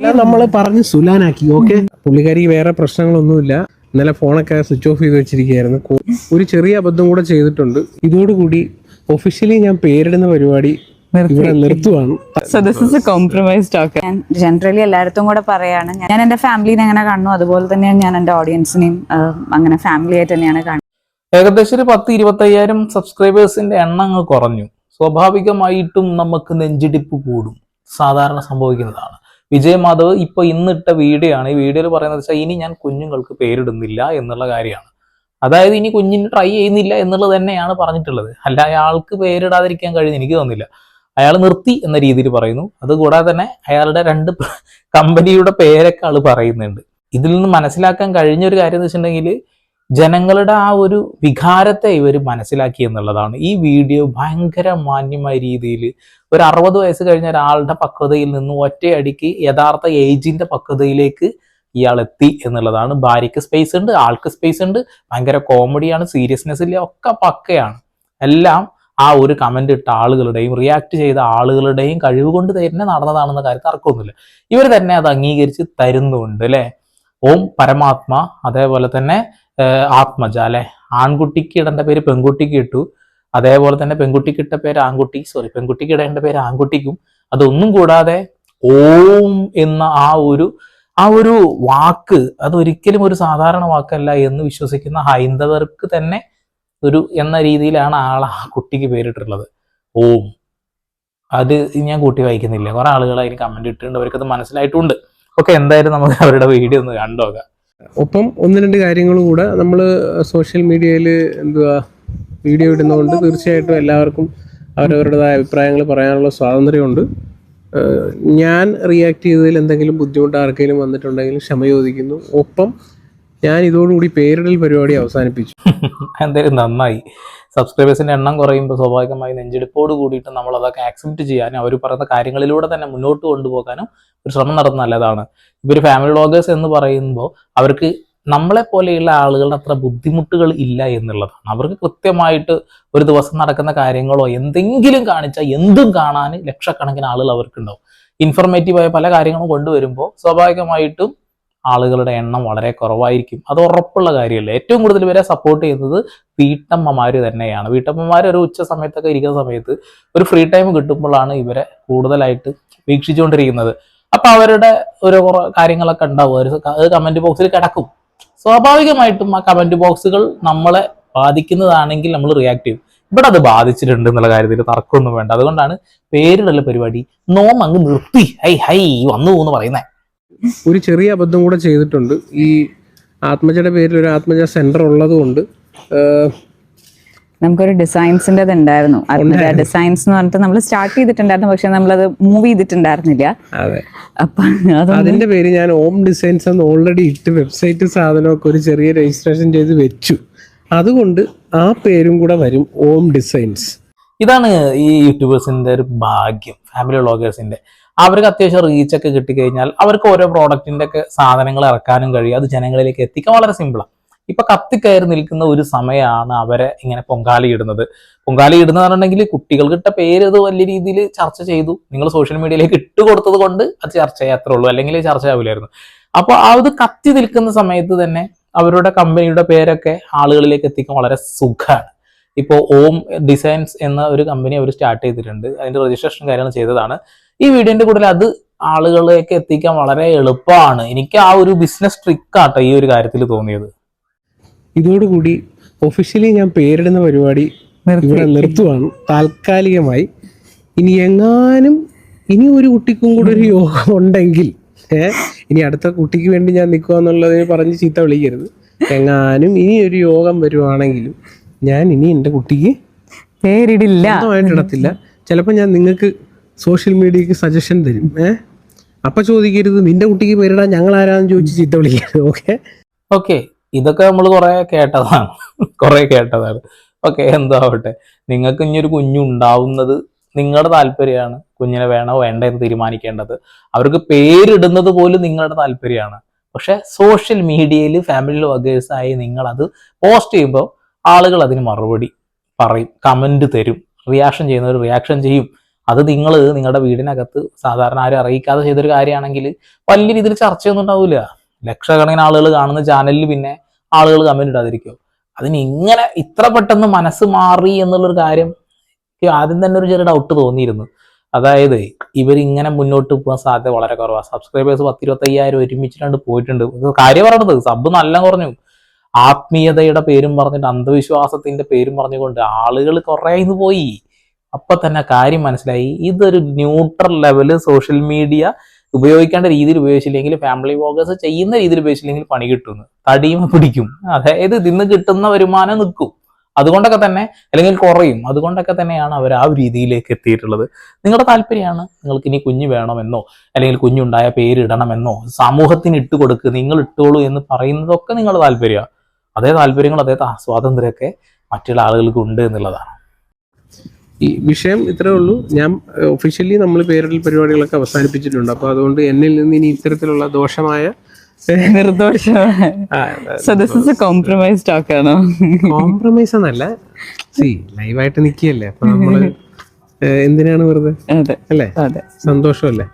എല്ലാം നമ്മൾ പറഞ്ഞ് സുലാനാക്കി ഓക്കെ? പുള്ളിക്കാരി വേറെ പ്രശ്നങ്ങളൊന്നുമില്ല. ഇന്നലെ ഫോണൊക്കെ സ്വിച്ച് ഓഫ് ചെയ്ത് വെച്ചിരിക്കുകയായിരുന്നു. ഒരു ചെറിയ അബദ്ധം കൂടെ ചെയ്തിട്ടുണ്ട്. ഇതോടുകൂടി ഒഫീഷ്യലി ഞാൻ പേരിടുന്ന പരിപാടി ഇവിടെ നിർത്തുവാണ്. So this is a compromise talk ഞാൻ ജനറലി എല്ലായിടത്തും കൂടെ പറയാണ് ഞാൻ എന്റെ ഫാമിലിനെ എങ്ങനെ കാണുന്നു. അതുപോലെ തന്നെയാണ് ഞാൻ എന്റെ ഓഡിയൻസിനെയും അങ്ങനെ ഫാമിലി ആയിട്ട് തന്നെയാണ് കാണുന്നത്. ഏകദേശം ഒരു പത്ത് ഇരുപത്തയ്യായിരം സബ്സ്ക്രൈബേഴ്സിന്റെ എണ്ണങ്ങൾ കുറഞ്ഞു. സ്വാഭാവികമായിട്ടും നമുക്ക് നെഞ്ചിടിപ്പ് കൂടും. സാധാരണ സംഭവിക്കുന്നതാണ്. വിജയ് മാധവ് ഇപ്പൊ ഇന്നിട്ട വീഡിയോ ആണ് ഈ വീഡിയോയിൽ പറയുന്നത് വെച്ചാൽ ഇനി ഞാൻ കുഞ്ഞുങ്ങൾക്ക് പേരിടുന്നില്ല എന്നുള്ള കാര്യമാണ്. അതായത് ഇനി കുഞ്ഞിന് ട്രൈ ചെയ്യുന്നില്ല എന്നുള്ളത് തന്നെയാണ് പറഞ്ഞിട്ടുള്ളത്. അല്ല അയാൾക്ക് പേരിടാതിരിക്കാൻ കഴിയുന്ന എനിക്ക് തോന്നുന്നില്ല. അയാൾ നിർത്തി എന്ന രീതിയിൽ പറയുന്നു. അതുകൂടാതെ തന്നെ അയാളുടെ രണ്ട് കമ്പനിയുടെ പേരൊക്കെ ആൾ പറയുന്നുണ്ട്. ഇതിൽ നിന്ന് മനസ്സിലാക്കാൻ കഴിഞ്ഞ ഒരു കാര്യം എന്ന് വെച്ചിട്ടുണ്ടെങ്കിൽ ജനങ്ങളുടെ ആ ഒരു വികാരത്തെ ഇവർ മനസ്സിലാക്കി എന്നുള്ളതാണ്. ഈ വീഡിയോ ഭയങ്കര മാന്യമായ രീതിയിൽ ഒരു അറുപത് വയസ്സ് കഴിഞ്ഞ ഒരാളുടെ പക്വതയിൽ നിന്ന് ഒറ്റയടിക്ക് യഥാർത്ഥ ഏജിന്റെ പക്വതയിലേക്ക് ഇയാൾ എത്തി എന്നുള്ളതാണ്. ഭാര്യയ്ക്ക് സ്പേസ് ഉണ്ട് ആൾക്ക് സ്പേസ് ഉണ്ട്. ഭയങ്കര കോമഡിയാണ് സീരിയസ്നെസ് ഇല്ല ഒക്കെ പക്കയാണ്. എല്ലാം ആ ഒരു കമന്റ് ഇട്ട ആളുകളുടെയും റിയാക്ട് ചെയ്ത ആളുകളുടെയും കഴിവ് കൊണ്ട് തന്നെ നടന്നതാണെന്ന കാര്യം തർക്കമൊന്നുമില്ല. ഇവർ തന്നെ അത് അംഗീകരിച്ച് തരുന്നുണ്ട് അല്ലെ? ഓം പരമാത്മ അതേപോലെ തന്നെ ആത്മജ അല്ലെ? ആൺകുട്ടിക്ക് ഇടേണ്ട പേര് പെൺകുട്ടിക്ക് ഇട്ടു. അതേപോലെ തന്നെ പെൺകുട്ടിക്ക് ഇട്ട പേര് ആൺകുട്ടി സോറി പെൺകുട്ടിക്ക് ഇടേണ്ട പേര് ആൺകുട്ടിക്കും. അതൊന്നും കൂടാതെ ഓം എന്ന ആ ഒരു ആ ഒരു വാക്ക് അതൊരിക്കലും ഒരു സാധാരണ വാക്കല്ല എന്ന് വിശ്വസിക്കുന്ന ഹൈന്ദവർക്ക് തന്നെ ഒരു എന്ന രീതിയിലാണ് ആൾ ആ കുട്ടിക്ക് പേരിട്ടുള്ളത് ഓം. അത് ഞാൻ കൂട്ടി വായിക്കുന്നില്ല. കുറെ ആളുകൾ അതിന് കമന്റ് ഇട്ടിട്ടുണ്ട്. അവർക്കത് മനസ്സിലായിട്ടുണ്ട്. ഓക്കെ എന്തായാലും നമുക്ക് അവരുടെ വീഡിയോ ഒന്ന് കണ്ടോക്കാം ഒപ്പം ഒന്ന് രണ്ട് കാര്യങ്ങളും കൂടെ നമ്മൾ സോഷ്യൽ മീഡിയയിൽ എന്തുവാ വീഡിയോ ഇടുന്നതുകൊണ്ട് തീർച്ചയായിട്ടും എല്ലാവർക്കും അവരവരുടേതായ അഭിപ്രായങ്ങൾ പറയാനുള്ള സ്വാതന്ത്ര്യമുണ്ട്. ഞാൻ റിയാക്ട് ചെയ്തതിൽ എന്തെങ്കിലും ബുദ്ധിമുട്ട് ആർക്കെങ്കിലും വന്നിട്ടുണ്ടെങ്കിൽ ക്ഷമ ചോദിക്കുന്നു. ഒപ്പം ഞാൻ ഇതോടുകൂടി പേരിടൽ പരിപാടി അവസാനിപ്പിച്ചു. എന്തായാലും നന്നായി. സബ്സ്ക്രൈബേഴ്സിന്റെ എണ്ണം കുറയുമ്പോൾ സ്വാഭാവികമായി നെഞ്ചെടുപ്പോട് കൂടിയിട്ട് നമ്മൾ അതൊക്കെ ആക്സെപ്റ്റ് ചെയ്യാനും അവർ പറയുന്ന കാര്യങ്ങളിലൂടെ തന്നെ മുന്നോട്ട് കൊണ്ടുപോകാനും ഒരു ശ്രമം നടത്തുന്ന നല്ലതാണ്. ഇവർ ഫാമിലി വ്ളോഗേഴ്സ് എന്ന് പറയുമ്പോൾ അവർക്ക് നമ്മളെ പോലെയുള്ള ആളുകളുടെ അത്ര ബുദ്ധിമുട്ടുകൾ ഇല്ല എന്നുള്ളതാണ്. അവർക്ക് കൃത്യമായിട്ട് ഒരു ദിവസം നടക്കുന്ന കാര്യങ്ങളോ എന്തെങ്കിലും കാണിച്ചാൽ എന്തും കാണാൻ ലക്ഷക്കണക്കിന് ആളുകൾ അവർക്കുണ്ടാവും. ഇൻഫർമേറ്റീവായ പല കാര്യങ്ങളും കൊണ്ടുവരുമ്പോൾ സ്വാഭാവികമായിട്ടും ആളുകളുടെ എണ്ണം വളരെ കുറവായിരിക്കും. അത് ഉറപ്പുള്ള കാര്യമല്ല? ഏറ്റവും കൂടുതൽ പേരെ സപ്പോർട്ട് ചെയ്യുന്നത് വീട്ടമ്മമാർ തന്നെയാണ്. വീട്ടമ്മമാർ ഒരു ഉച്ച സമയത്തൊക്കെ ഇരിക്കുന്ന സമയത്ത് ഒരു ഫ്രീ ടൈം കിട്ടുമ്പോഴാണ് ഇവരെ കൂടുതലായിട്ട് വീക്ഷിച്ചുകൊണ്ടിരിക്കുന്നത്. അപ്പൊ അവരുടെ ഒരു കുറെ കാര്യങ്ങളൊക്കെ ഉണ്ടാവും. ഒരു കമന്റ് ബോക്സിൽ കിടക്കും. സ്വാഭാവികമായിട്ടും ആ കമന്റ് ബോക്സുകൾ നമ്മളെ ബാധിക്കുന്നതാണെങ്കിൽ നമ്മൾ റിയാക്ട് ചെയ്യും. ഇവിടെ അത് ബാധിച്ചിട്ടുണ്ട് എന്നുള്ള കാര്യത്തിൽ തർക്കമൊന്നും വേണ്ട. അതുകൊണ്ടാണ് പേരിടൽ പരിപാടി നോമങ്ങ് നിർത്തി. ഹൈ ഹൈ വന്നു എന്ന് പറയുന്നത് ഒരു ചെറിയ അബദ്ധം കൂടെ ചെയ്തിട്ടുണ്ട്. ഈ ആത്മജയുടെ പേരിൽ ഒരു ആത്മജ സെന്റർ ഉള്ളത് കൊണ്ട് നമുക്കൊരു ഡിസൈൻസിന്റെ ഉണ്ടായിരുന്നു. ഡിസൈൻസ് എന്ന് പറഞ്ഞിട്ട് നമ്മൾ സ്റ്റാർട്ട് ചെയ്തിട്ടുണ്ടായിരുന്നു പക്ഷെ നമ്മളത് മൂവ് ചെയ്തിട്ടുണ്ടായിരുന്നില്ല. അതെ. അപ്പൊ അതിന്റെ പേര് ഞാൻ ഓം ഡിസൈൻസ് എന്ന് ഓൾറെഡി ഇട്ട് വെബ്സൈറ്റ് സാധനമൊക്കെ ഒരു ചെറിയ രജിസ്ട്രേഷൻ ചെയ്ത് വെച്ചു. അതുകൊണ്ട് ആ പേരും കൂടെ വരും ഓം ഡിസൈൻസ്. ഇതാണ് ഈ യൂട്യൂബേഴ്സിന്റെ ഒരു ഭാഗ്യം ഫാമിലി വ്ളോഗേഴ്സിന്റെ അവർക്ക് അത്യാവശ്യം റീച്ച് ഒക്കെ കിട്ടിക്കഴിഞ്ഞാൽ അവർക്ക് ഓരോ പ്രോഡക്റ്റിന്റെ ഒക്കെ സാധനങ്ങൾ ഇറക്കാനും കഴിയും. അത് ജനങ്ങളിലേക്ക് എത്തിക്കാൻ വളരെ സിമ്പിളാണ് ഇപ്പൊ കത്തിക്കയറി നിൽക്കുന്ന ഒരു സമയമാണ് അവരെ ഇങ്ങനെ പൊങ്കാലി ഇടുന്നത്. പൊങ്കാലി ഇടുന്നതാണെന്നുണ്ടെങ്കിൽ പറഞ്ഞിട്ടുണ്ടെങ്കിൽ കുട്ടികൾക്കിട്ട പേര് അത് വലിയ രീതിയിൽ ചർച്ച ചെയ്തു. നിങ്ങൾ സോഷ്യൽ മീഡിയയിലേക്ക് ഇട്ട് കൊടുത്തത് കൊണ്ട് അത് ചർച്ച ചെയ്യാത്രേ ഉള്ളൂ. അല്ലെങ്കിൽ ചർച്ച ആവില്ലായിരുന്നു. അപ്പൊ അത് കത്തി നിൽക്കുന്ന സമയത്ത് തന്നെ അവരുടെ കമ്പനിയുടെ പേരൊക്കെ ആളുകളിലേക്ക് എത്തിക്കാൻ വളരെ സുഖമാണ് ഇപ്പോൾ ഓം ഡിസൈൻസ് എന്ന ഒരു കമ്പനി അവർ സ്റ്റാർട്ട് ചെയ്തിട്ടുണ്ട്. അതിന്റെ രജിസ്ട്രേഷൻ കാര്യങ്ങൾ ചെയ്തതാണ്. ഈ വീഡിയോന്റെ കൂടെ അത് ആളുകളിലേക്ക് എത്തിക്കാൻ വളരെ എളുപ്പമാണ്. എനിക്ക് ആ ഒരു ബിസിനസ് ട്രിക്കാട്ടോ ഈ ഒരു കാര്യത്തിൽ തോന്നിയത്. ഇതോടുകൂടി ഒഫീഷ്യലി ഞാൻ പേരിടുന്ന പരിപാടി ഇവിടെ നിർത്തുവാണ്. താൽക്കാലികമായി. ഇനി എങ്ങാനും ഇനി ഒരു കുട്ടിക്കും കൂടെ ഒരു യോഗം ഉണ്ടെങ്കിൽ ഏഹ് ഇനി അടുത്ത കുട്ടിക്ക് വേണ്ടി ഞാൻ നിൽക്കുക എന്നുള്ളത് പറഞ്ഞ് ചീത്ത വിളിക്കരുത്. എങ്ങാനും ഇനി ഒരു യോഗം വരുവാണെങ്കിലും ഞാൻ ഇനി എന്റെ കുട്ടിക്ക് പേരിടില്ല. ഇടത്തില്ല ചിലപ്പോൾ ഞാൻ നിങ്ങൾക്ക് സോഷ്യൽ മീഡിയക്ക് സജഷൻ തരും. ഏ? അപ്പം ചോദിക്കരുത്. നിന്റെ കുട്ടിക്ക് പേരിടാൻ ഞങ്ങൾ ആരാന്ന് ചോദിച്ച് ചീത്ത വിളിക്കരുത്. ഓക്കെ? ഓക്കെ. ഇതൊക്കെ നമ്മൾ കുറെ കേട്ടതാണ്. കുറെ കേട്ടതാണ്. ഓക്കെ എന്താവട്ടെ. നിങ്ങൾക്ക് ഇനി ഒരു കുഞ്ഞുണ്ടാവുന്നത് നിങ്ങളുടെ താല്പര്യമാണ്. കുഞ്ഞിനെ വേണോ വേണ്ട എന്ന് തീരുമാനിക്കേണ്ടത്. അവർക്ക് പേരിടുന്നത് പോലും നിങ്ങളുടെ താല്പര്യമാണ്. പക്ഷെ സോഷ്യൽ മീഡിയയിൽ ഫാമിലി വർഗേഴ്സായി അത് പോസ്റ്റ് ചെയ്യുമ്പോൾ ആളുകൾ അതിന് മറുപടി പറയും. കമന്റ് തരും. റിയാക്ഷൻ ചെയ്യുന്നവർ റിയാക്ഷൻ ചെയ്യും. അത് നിങ്ങൾ നിങ്ങളുടെ വീടിനകത്ത് സാധാരണ ആരും അറിയിക്കാതെ ചെയ്തൊരു കാര്യമാണെങ്കിൽ വലിയ രീതിയിൽ ചർച്ചയൊന്നും ഉണ്ടാവില്ല ലക്ഷക്കണക്കിന് ആളുകൾ കാണുന്ന ചാനലിൽ പിന്നെ ആളുകൾ കമന്റ് ഇടാതിരിക്കും. അതിന് ഇങ്ങനെ ഇത്ര പെട്ടെന്ന് മനസ്സ് മാറി എന്നുള്ളൊരു കാര്യം ആദ്യം തന്നെ ഒരു ചെറിയ ഡൗട്ട് തോന്നിയിരുന്നു. അതായത് ഇവരിങ്ങനെ മുന്നോട്ട് പോകാൻ സാധ്യത വളരെ കുറവാണ് സബ്സ്ക്രൈബേഴ്സ് പത്തിരുപത്തയ്യായിരം ഒരുമിച്ചിട്ടുണ്ട് പോയിട്ടുണ്ട്. കാര്യം പറയണത് സബ് നല്ല കുറഞ്ഞു. ആത്മീയതയുടെ പേരും പറഞ്ഞിട്ട് അന്ധവിശ്വാസത്തിന്റെ പേരും പറഞ്ഞുകൊണ്ട് ആളുകൾ കുറേ ഇന്ന് പോയി. അപ്പൊ തന്നെ കാര്യം മനസ്സിലായി. ഇതൊരു ന്യൂട്രൽ ലെവൽ സോഷ്യൽ മീഡിയ ഉപയോഗിക്കേണ്ട രീതിയിൽ ഉപയോഗിച്ചില്ലെങ്കിൽ ഫാമിലി വോഗേഴ്സ് ചെയ്യുന്ന രീതിയിൽ ഉപയോഗിച്ചില്ലെങ്കിൽ പണി കിട്ടുന്നു. തടിയും പിടിക്കും. അതായത് ഇതിന്ന് കിട്ടുന്ന വരുമാനം നിൽക്കും. അതുകൊണ്ടൊക്കെ തന്നെ അല്ലെങ്കിൽ കുറയും. അതുകൊണ്ടൊക്കെ തന്നെയാണ് അവർ ആ രീതിയിലേക്ക് എത്തിയിട്ടുള്ളത്. നിങ്ങളുടെ താല്പര്യമാണ് നിങ്ങൾക്ക് ഇനി കുഞ്ഞ് വേണമെന്നോ അല്ലെങ്കിൽ കുഞ്ഞുണ്ടായ പേര് ഇടണമെന്നോ സമൂഹത്തിന് ഇട്ട് കൊടുക്ക് നിങ്ങൾ ഇട്ടോളൂ എന്ന് പറയുന്നതൊക്കെ നിങ്ങളുടെ താല്പര്യമാണ്. അതേ താല്പര്യങ്ങൾ അതേ സ്വാതന്ത്ര്യമൊക്കെ മറ്റുള്ള ആളുകൾക്ക് ഉണ്ട് എന്നുള്ളതാണ്. ഈ വിഷയം ഇത്രേ ഉള്ളൂ. ഞാൻ ഒഫീഷ്യലി നമ്മൾ പേരിൽ പരിപാടികളൊക്കെ അവസാനിപ്പിച്ചിട്ടുണ്ട്. അപ്പൊ അതുകൊണ്ട് എന്നിൽ നിന്ന് ഇനി ഇത്തരത്തിലുള്ള ദോഷമായ കോംപ്രമൈസ് ടോക്ക് ആണോ? കോംപ്രമൈസ് എന്നല്ല. സി ലൈവായിട്ട് നിൽക്കുകയല്ലേ? അപ്പൊ നമ്മൾ എന്തിനാണ് വെറുതെ? അല്ലേ? സന്തോഷമല്ലേ?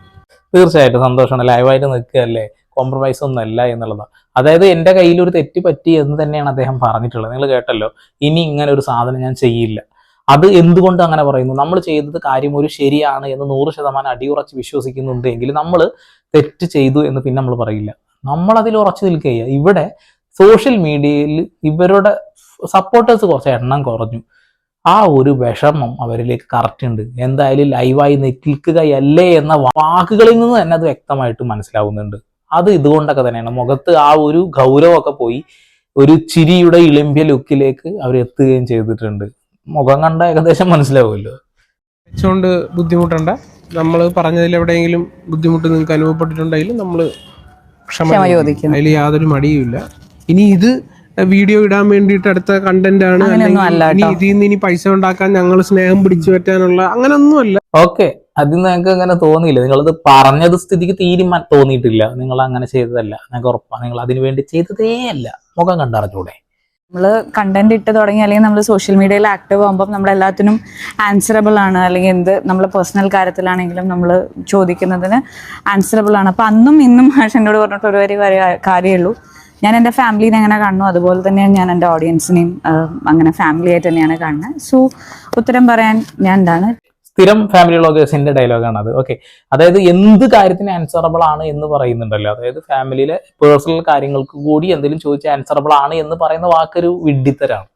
തീർച്ചയായിട്ടും സന്തോഷമാണ്. ലൈവായിട്ട് നിൽക്കുകയല്ലേ? കോംപ്രമൈസ് ഒന്നും അല്ല എന്നുള്ളതാണ് അതായത് എന്റെ കയ്യിൽ ഒരു തെറ്റ് പറ്റി എന്ന് തന്നെയാണ് അദ്ദേഹം പറഞ്ഞിട്ടുള്ളത്. നിങ്ങൾ കേട്ടല്ലോ. ഇനി ഇങ്ങനെ ഒരു സാധനം ഞാൻ ചെയ്യില്ല. അത് എന്തുകൊണ്ട് അങ്ങനെ പറയുന്നു? നമ്മൾ ചെയ്തത് കാര്യം ഒരു ശരിയാണ് എന്ന് നൂറ് ശതമാനം അടിയുറച്ച് വിശ്വസിക്കുന്നുണ്ട് എങ്കിൽ നമ്മൾ തെറ്റ് ചെയ്തു എന്ന് പിന്നെ നമ്മൾ പറയില്ല. നമ്മൾ അതിൽ ഉറച്ചു നിൽക്കുക ഇവിടെ സോഷ്യൽ മീഡിയയിൽ ഇവരുടെ സപ്പോർട്ടേഴ്സ് കുറച്ച് എണ്ണം കുറഞ്ഞു. ആ ഒരു വിഷമം അവരിലേക്ക് കറക്റ്റ് ഉണ്ട്. എന്തായാലും ലൈവായി നിൽക്കുകയല്ലേ എന്ന വാക്കുകളിൽ നിന്ന് തന്നെ അത് വ്യക്തമായിട്ട് മനസ്സിലാവുന്നുണ്ട്. അത് ഇതുകൊണ്ടൊക്കെ തന്നെയാണ്. മുഖത്ത് ആ ഒരു ഗൗരവമൊക്കെ പോയി ഒരു ചിരിയുടെ ഇളിമ്പ്യ ലുക്കിലേക്ക് അവർ എത്തുകയും ചെയ്തിട്ടുണ്ട്. മുഖം കണ്ട ഏകദേശം മനസ്സിലാവുമല്ലോ. വെച്ചുകൊണ്ട് ബുദ്ധിമുട്ടണ്ട. നമ്മൾ പറഞ്ഞതിൽ എവിടെയെങ്കിലും ബുദ്ധിമുട്ട് നിങ്ങൾക്ക് അനുഭവപ്പെട്ടിട്ടുണ്ടെങ്കിൽ നമ്മൾ ക്ഷമ. ചോദിക്കുന്നു. അതിൽ യാതൊരു മടിയുമില്ല. ഇനി ഇത് വീഡിയോ ഇടാൻ വേണ്ടിയിട്ട് അടുത്ത കണ്ടന്റ് ആണ്. ഇതിൽ നിന്ന് ഇനി പൈസ ഉണ്ടാക്കാൻ ഞങ്ങൾ സ്നേഹം പിടിച്ചു പറ്റാനുള്ള അങ്ങനൊന്നും അല്ല. ഓക്കെ. അതിൽ നിങ്ങൾക്ക് അങ്ങനെ തോന്നിയില്ല. നിങ്ങളത് പറഞ്ഞത് സ്ഥിതിക്ക് തീരുമാനം തോന്നിയിട്ടില്ല. നിങ്ങൾ അങ്ങനെ ചെയ്തതല്ല. ഞങ്ങൾക്ക് ഉറപ്പാണ് നിങ്ങൾ അതിനു വേണ്ടി ചെയ്തതേ അല്ല മുഖം കണ്ടറിഞ്ഞൂടെ. നമ്മൾ കണ്ടന്റ് ഇട്ട് തുടങ്ങി അല്ലെങ്കിൽ നമ്മൾ സോഷ്യൽ മീഡിയയിൽ ആക്റ്റീവ് ആകുമ്പോൾ നമ്മൾ എല്ലാത്തിനും ആൻസറബിൾ ആണ്. അല്ലെങ്കിൽ എന്ത് നമ്മൾ പേഴ്സണൽ കാര്യത്തിലാണെങ്കിലും നമ്മൾ ചോദിക്കുന്നതിന് ആൻസറബിൾ ആണ്. അപ്പം അന്നും ഇന്നും മാഷ് എന്നോട് പറഞ്ഞിട്ട് ഒരു വരി കാര്യമുള്ളൂ ഞാൻ എന്റെ ഫാമിലിനെ എങ്ങനെ കാണുന്നു. അതുപോലെ തന്നെയാണ് ഞാൻ എന്റെ ഓഡിയൻസിനെയും അങ്ങനെ ഫാമിലി ആയിട്ട് തന്നെയാണ് കാണുന്നത് സോ ഉത്തരം പറയാൻ ഞാൻ എന്താണ്? സ്ഥിരം ഫാമിലി വ്ളോഗേഴ്സിന്റെ ഡയലോഗാണ് അത് ഓക്കെ അതായത് എന്ത് കാര്യത്തിന് ആൻസറബിൾ ആണ് എന്ന് പറയുന്നുണ്ടല്ലോ. അതായത് ഫാമിലിയിലെ പേഴ്സണൽ കാര്യങ്ങൾക്ക് കൂടി എന്തെങ്കിലും ചോദിച്ചാൽ ആൻസറബിൾ ആണ് എന്ന് പറയുന്ന വാക്കൊരു വിഡ്ഢിത്തരാണ്.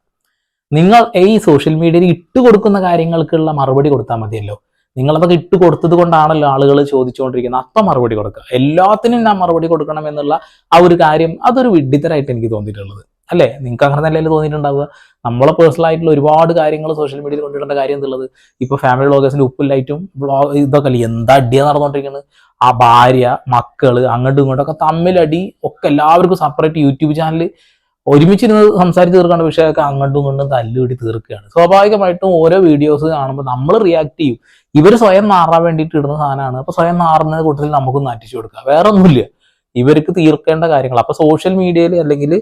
നിങ്ങൾ ഈ സോഷ്യൽ മീഡിയയിൽ ഇട്ട് കൊടുക്കുന്ന കാര്യങ്ങൾക്കുള്ള മറുപടി കൊടുത്താൽ മതിയല്ലോ. നിങ്ങളതൊക്കെ ഇട്ട് കൊടുത്തത് കൊണ്ടാണല്ലോ ആളുകൾ ചോദിച്ചുകൊണ്ടിരിക്കുന്നത്. അപ്പം മറുപടി കൊടുക്കുക. എല്ലാത്തിനും ഞാൻ മറുപടി കൊടുക്കണം എന്നുള്ള ആ ഒരു കാര്യം അതൊരു വിഡ്ഢിത്തരായിട്ട് എനിക്ക് തോന്നിയിട്ടുള്ളത്. അല്ലേ? നിങ്ങൾക്ക് അങ്ങനെ നല്ല തോന്നിയിട്ടുണ്ടാവുക? നമ്മളെ പേഴ്സണൽ ആയിട്ടുള്ള ഒരുപാട് കാര്യങ്ങൾ സോഷ്യൽ മീഡിയയിൽ കൊണ്ടുവരേണ്ട കാര്യം എന്നുള്ളത് ഇപ്പൊ ഫാമിലി വ്ളോഗേഴ്സിന്റെ ഉപ്പില്ലായിട്ടും വ്ളോഗ് ഇതൊക്കെ അല്ലേ? എന്താ അടിയാ നടന്നുകൊണ്ടിരിക്കുന്നത് ആ ഭാര്യ മക്കൾ അങ്ങോട്ടും ഇങ്ങോട്ടും ഒക്കെ തമ്മിലടി ഒക്കെ എല്ലാവർക്കും സെപ്പറേറ്റ് യൂട്യൂബ് ചാനൽ ഒരുമിച്ചിരുന്ന് സംസാരിച്ച് തീർക്കേണ്ട വിഷയമൊക്കെ അങ്ങോട്ടും ഇങ്ങോട്ടും തല്ലുകൂടി തീർക്കുകയാണ്. സ്വാഭാവികമായിട്ടും ഓരോ വീഡിയോസ് കാണുമ്പോൾ നമ്മൾ റിയാക്ട് ചെയ്യും. ഇവർ സ്വയം മാറാൻ വേണ്ടിയിട്ട് ഇടുന്ന സാധനമാണ്. അപ്പോൾ സ്വയം മാറുന്ന കൂട്ടത്തിൽ നമുക്കൊന്ന് അറ്റിച്ചു കൊടുക്കുക. വേറെ ഒന്നുമില്ല ഇവർക്ക് തീർക്കേണ്ട കാര്യങ്ങൾ. അപ്പൊ സോഷ്യൽ മീഡിയയിൽ അല്ലെങ്കിൽ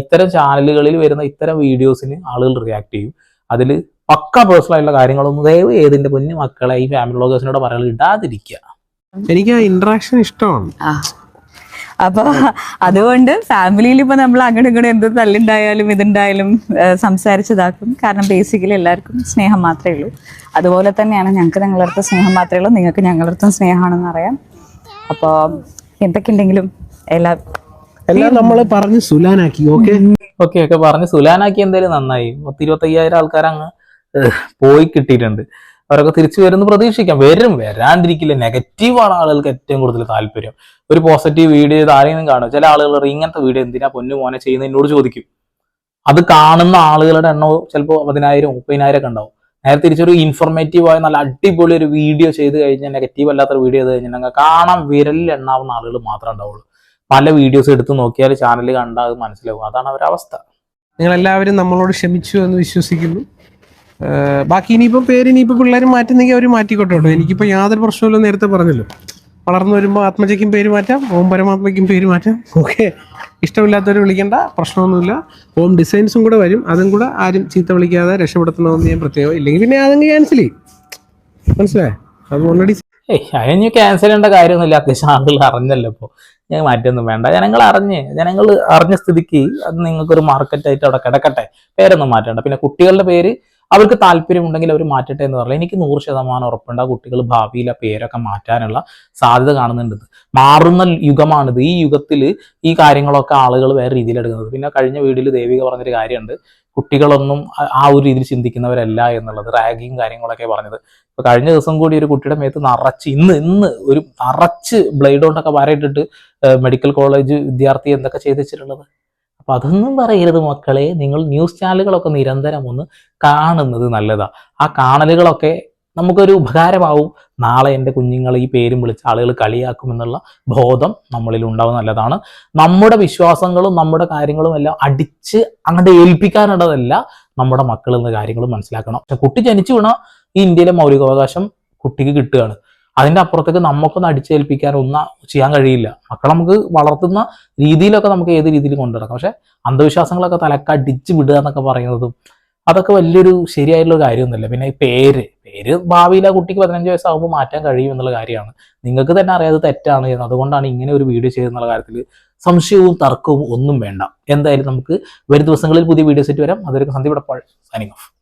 ഇത്തരം ചാനലുകളിൽ വരുന്ന ഇത്തരം വീഡിയോസിന് ആളുകൾ റിയാക്ട് ചെയ്യും. അതിൽ പക്ക പേഴ്സണൽ ആയിട്ടുള്ള കാര്യങ്ങളൊന്നും ദയവ് ഏതിന്റെ കുഞ്ഞു മക്കളെ ഈ ഫാമിലി ബ്ലോഗേഴ്സിനോട് പറയാൻ ഇടാതിരിക്കുക. എനിക്ക് ആ ഇന്ററാക്ഷൻ ഇഷ്ടമാണ്. അപ്പൊ അതുകൊണ്ട് ഫാമിലിയിൽ ഇപ്പൊ നമ്മൾ അങ്ങോട്ടും ഇങ്ങോട്ടും എന്ത് തല്ലുണ്ടായാലും ഇതുണ്ടായാലും സംസാരിച്ചതാക്കും. കാരണം ബേസിക്കലി എല്ലാവർക്കും സ്നേഹം മാത്രമേ ഉള്ളൂ. അതുപോലെ തന്നെയാണ് ഞങ്ങൾക്ക് ഞങ്ങളുടെ അടുത്ത് സ്നേഹം മാത്രമേ ഉള്ളൂ. നിങ്ങൾക്ക് ഞങ്ങളുടെ അടുത്തും സ്നേഹമാണെന്ന് അറിയാം. അപ്പോൾ എന്തൊക്കെ ഉണ്ടെങ്കിലും എല്ലാ എല്ലാം നമ്മൾ പറഞ്ഞ് സുലാനാക്കി ഓക്കെ? ഓക്കെ ഒക്കെ പറഞ്ഞ് സുലാനാക്കി എന്തായാലും നന്നായി. പത്ത് ഇരുപത്തയ്യായിരം ആൾക്കാർ അങ്ങ് പോയി കിട്ടിയിട്ടുണ്ട്. അവരൊക്കെ തിരിച്ചു വരുന്ന പ്രതീക്ഷിക്കാം. വരും വരാണ്ടിരിക്കില്ല. നെഗറ്റീവാണ് ആളുകൾക്ക് ഏറ്റവും കൂടുതൽ താല്പര്യം. ഒരു പോസിറ്റീവ് വീഡിയോ ഇത് ആരെങ്കിലും കാണും. ചില ആളുകൾ ഇങ്ങനത്തെ വീഡിയോ എന്തിനാ പൊന്നു മോനെ ചെയ്യുന്നത് എന്നോട് ചോദിക്കും. അത് കാണുന്ന ആളുകളുടെ എണ്ണവും ചിലപ്പോൾ പതിനായിരം മുപ്പതിനായിരം ഒക്കെ ഉണ്ടാവും. നേരെ തിരിച്ചൊരു ഇൻഫോർമേറ്റീവ് ആയ നല്ല അടിപൊളി ഒരു വീഡിയോ ചെയ്ത് കഴിഞ്ഞാൽ നെഗറ്റീവ് അല്ലാത്തൊരു വീഡിയോ ചെയ്ത് കഴിഞ്ഞാൽ കാണാൻ വിരലിൽ എണ്ണാവുന്ന ആളുകൾ മാത്രമേ ഉണ്ടാവുള്ളൂ. പല വീഡിയോസ് എടുത്ത് നോക്കിയാൽ ചാനൽ കണ്ടാൽ അത് മനസ്സിലാവും. അതാണ് അവരുടെ അവസ്ഥ. നിങ്ങൾ എല്ലാവരും നമ്മളോട് ക്ഷമിച്ചു എന്ന് വിശ്വസിക്കുന്നു. ബാക്കി ഇനിയിപ്പോൾ പേര് ഇനിയിപ്പോൾ പിള്ളേർ മാറ്റുന്നെങ്കിൽ അവർ മാറ്റിക്കോട്ടെ കേട്ടോ. എനിക്കിപ്പോൾ യാതൊരു പ്രശ്നമില്ല നേരത്തെ പറഞ്ഞല്ലോ. വളർന്നു വരുമ്പോൾ ആത്മജയ്ക്കും പേര് മാറ്റാം ഓം പരമാത്മയ്ക്കും പേര് മാറ്റാം. ഓക്കെ. ഇഷ്ടമില്ലാത്തവർ വിളിക്കേണ്ട പ്രശ്നമൊന്നുമില്ല. ഹോം ഡിസൈൻസും കൂടെ വരും. അതും കൂടെ ആരും ചീത്ത വിളിക്കാതെ രക്ഷപ്പെടുത്തണമെന്ന് ഞാൻ പ്രത്യേകം ഇല്ലെങ്കിൽ പിന്നെ അതങ്ങ് ക്യാൻസൽ ചെയ്യും. മനസ്സിലായോ? അത് ഓൾറെഡി ഏയ് അതിന് ക്യാൻസൽ ചെയ്യേണ്ട കാര്യമൊന്നുമില്ല. അത്യാവശ്യം ആളുകൾ അറിഞ്ഞല്ലോ ഇപ്പോൾ ഞാൻ മാറ്റൊന്നും വേണ്ട. ജനങ്ങൾ അറിഞ്ഞ് ജനങ്ങൾ അറിഞ്ഞ സ്ഥിതിക്ക് അത് നിങ്ങൾക്കൊരു മാർക്കറ്റായിട്ട് അവിടെ കിടക്കട്ടെ. പേരൊന്നും മാറ്റണ്ട. പിന്നെ കുട്ടികളുടെ പേര് അവർക്ക് താല്പര്യമുണ്ടെങ്കിൽ അവർ മാറ്റട്ടെ എന്ന് പറഞ്ഞാൽ എനിക്ക് നൂറ് ശതമാനം ഉറപ്പുണ്ട്. ആ കുട്ടികൾ ഭാവിയിൽ ആ പേരൊക്കെ മാറ്റാനുള്ള സാധ്യത കാണുന്നുണ്ട്. മാറുന്ന യുഗമാണിത്. ഈ യുഗത്തിൽ ഈ കാര്യങ്ങളൊക്കെ ആളുകൾ വേറെ രീതിയിൽ എടുക്കുന്നത്. പിന്നെ കഴിഞ്ഞ വീഡിയോയിൽ ദേവിക പറഞ്ഞൊരു കാര്യമുണ്ട്. കുട്ടികളൊന്നും ആ- ആ ഒരു രീതിയിൽ ചിന്തിക്കുന്നവരല്ല എന്നുള്ളത്. റാഗിങ് കാര്യങ്ങളൊക്കെ പറഞ്ഞത്. ഇപ്പൊ കഴിഞ്ഞ ദിവസം കൂടി ഒരു കുട്ടിയുടെ മേത്ത് നിറച്ച് ഇന്ന് ഇന്ന് ഒരു നിറച്ച് ബ്ലേഡ് കൊണ്ടൊക്കെ വരയിട്ടിട്ട് മെഡിക്കൽ കോളേജ് വിദ്യാർത്ഥി എന്തൊക്കെ ചെയ്ത് വെച്ചിട്ടുള്ളത്? അപ്പൊ അതൊന്നും പറയരുത് മക്കളെ. നിങ്ങൾ ന്യൂസ് ചാനലുകളൊക്കെ നിരന്തരം ഒന്ന് കാണുന്നത് നല്ലതാ. ആ കാണലുകളൊക്കെ നമുക്കൊരു ഉപകാരമാവും. നാളെ എന്റെ കുഞ്ഞുങ്ങൾ ഈ പേരും വിളിച്ച് ആളുകൾ കളിയാക്കുമെന്നുള്ള ബോധം നമ്മളിൽ ഉണ്ടാവും നല്ലതാണ്. നമ്മുടെ വിശ്വാസങ്ങളും നമ്മുടെ കാര്യങ്ങളും എല്ലാം അടിച്ച് അങ്ങോട്ട് ഏൽപ്പിക്കാനുള്ളതല്ല നമ്മുടെ മക്കൾ എന്ന കാര്യങ്ങൾ മനസ്സിലാക്കണം. പക്ഷെ കുട്ടി ജനിച്ചു വീണ ഈ ഇന്ത്യയിലെ മൗലികാവകാശം കുട്ടിക്ക് കിട്ടുകയാണ്. അതിന്റെ അപ്പുറത്തേക്ക് നമുക്കൊന്ന് അടിച്ചേൽപ്പിക്കാൻ ഒന്നും ചെയ്യാൻ കഴിയില്ല. മക്കളെ നമുക്ക് വളർത്തുന്ന രീതിയിലൊക്കെ നമുക്ക് ഏത് രീതിയിൽ കൊണ്ടുനടക്കാം. പക്ഷേ അന്ധവിശ്വാസങ്ങളൊക്കെ തലക്കടിച്ച് വിടുക എന്നൊക്കെ പറയുന്നതും അതൊക്കെ വലിയൊരു ശരിയായിട്ടുള്ള കാര്യമൊന്നുമില്ല. പിന്നെ ഈ പേര് പേര് ഭാവിയിൽ ആ കുട്ടിക്ക് പതിനഞ്ച് വയസ്സാകുമ്പോൾ മാറ്റാൻ കഴിയും എന്നുള്ള കാര്യമാണ്. നിങ്ങൾക്ക് തന്നെ അറിയാതെ തെറ്റാണ് എന്ന്. അതുകൊണ്ടാണ് ഇങ്ങനെ ഒരു വീഡിയോ ചെയ്തെന്നുള്ള കാര്യത്തിൽ സംശയവും തർക്കവും ഒന്നും വേണ്ട. എന്തായാലും നമുക്ക് വരും ദിവസങ്ങളിൽ പുതിയ വീഡിയോ സെറ്റ് വരാം. അതൊരു സന്ദീപ് സൈനിങ് ഓഫ്